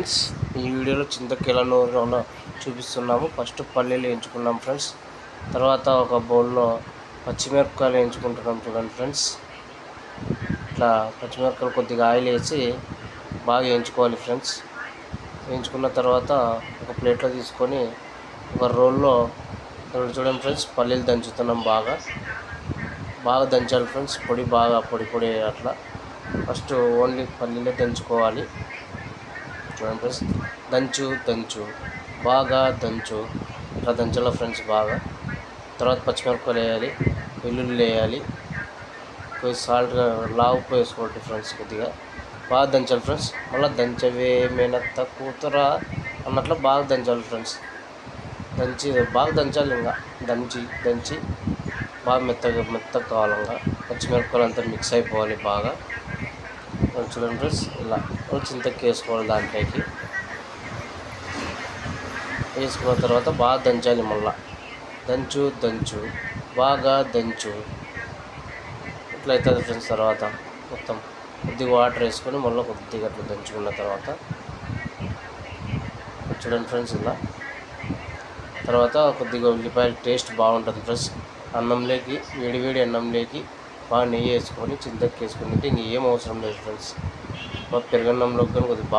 Friends ఈ వీడియోలో చింతకెల నూనె చూపిస్తున్నాము. ఫస్ట్ పల్లీలు వేయించుకున్నాం ఫ్రెండ్స్. తర్వాత ఒక బౌల్లో పచ్చిమిరపకాయలు వేయించుకుంటున్నాం చూడండి ఫ్రెండ్స్. ఇట్లా పచ్చిమిరపకాయలు కొద్దిగా ఆయిల్ వేసి బాగా వేయించుకోవాలి ఫ్రెండ్స్. వేయించుకున్న తర్వాత ఒక ప్లేట్లో తీసుకొని ఒక రోల్లో చూడండి ఫ్రెండ్స్ పల్లీలు దంచుతున్నాం బాగా. బాగా దంచాలి ఫ్రెండ్స్ పొడి బాగా పొడి పొడి అట్లా. ఫస్ట్ ఓన్లీ పల్లీలే దంచుకోవాలి. చూడండి ఫ్రెండ్స్ దంచు దంచు బాగా దంచు ఇట్లా దంచాలి ఫ్రెండ్స్ బాగా తర్వాత పచ్చిమిరపకాయలు వేయాలి వెల్లుల్లి వేయాలి కొద్ది సాల్ట్ లావు ఉప్పు వేసుకోండి ఫ్రెండ్స్ కొద్దిగా బాగా దంచాలి ఫ్రెండ్స్ మళ్ళీ దంచవేమైనంత కూతురా అన్నట్లు బాగా దంచాలి ఫ్రెండ్స్ దంచి బాగా దంచాలి ఇంకా దంచి దంచి బాగా మెత్తగా మెత్తగా కావాలి ఇంకా పచ్చిమిరపకాయలు అంతా మిక్స్ అయిపోవాలి బాగా. చూడండి ఫ్రెండ్స్ ఇలా చింతకి వేసుకోవాలి దాంట్లోకి. వేసుకున్న తర్వాత బాగా దంచాలి మళ్ళా. దంచు దంచు బాగా దంచు. ఇట్లా అవుతుంది ఫ్రెండ్స్ తర్వాత మొత్తం. కొద్దిగా వాటర్ వేసుకొని మళ్ళీ కొద్దిగా అట్లా దంచుకున్న తర్వాత. చూడండి ఫ్రెండ్స్ ఇలా. తర్వాత కొద్దిగా ఉల్లిపాయల టేస్ట్ బాగుంటుంది ఫ్రెండ్స్. అన్నంలోకి వేడివేడి అన్నంలోకి బాగా నెయ్యి వేసుకొని చింతకి వేసుకొని తింటే ఏం అవసరం లేదు ఫ్రెండ్స్ పెరుగన్నంలోకి కానీ కొద్దిగా బాగా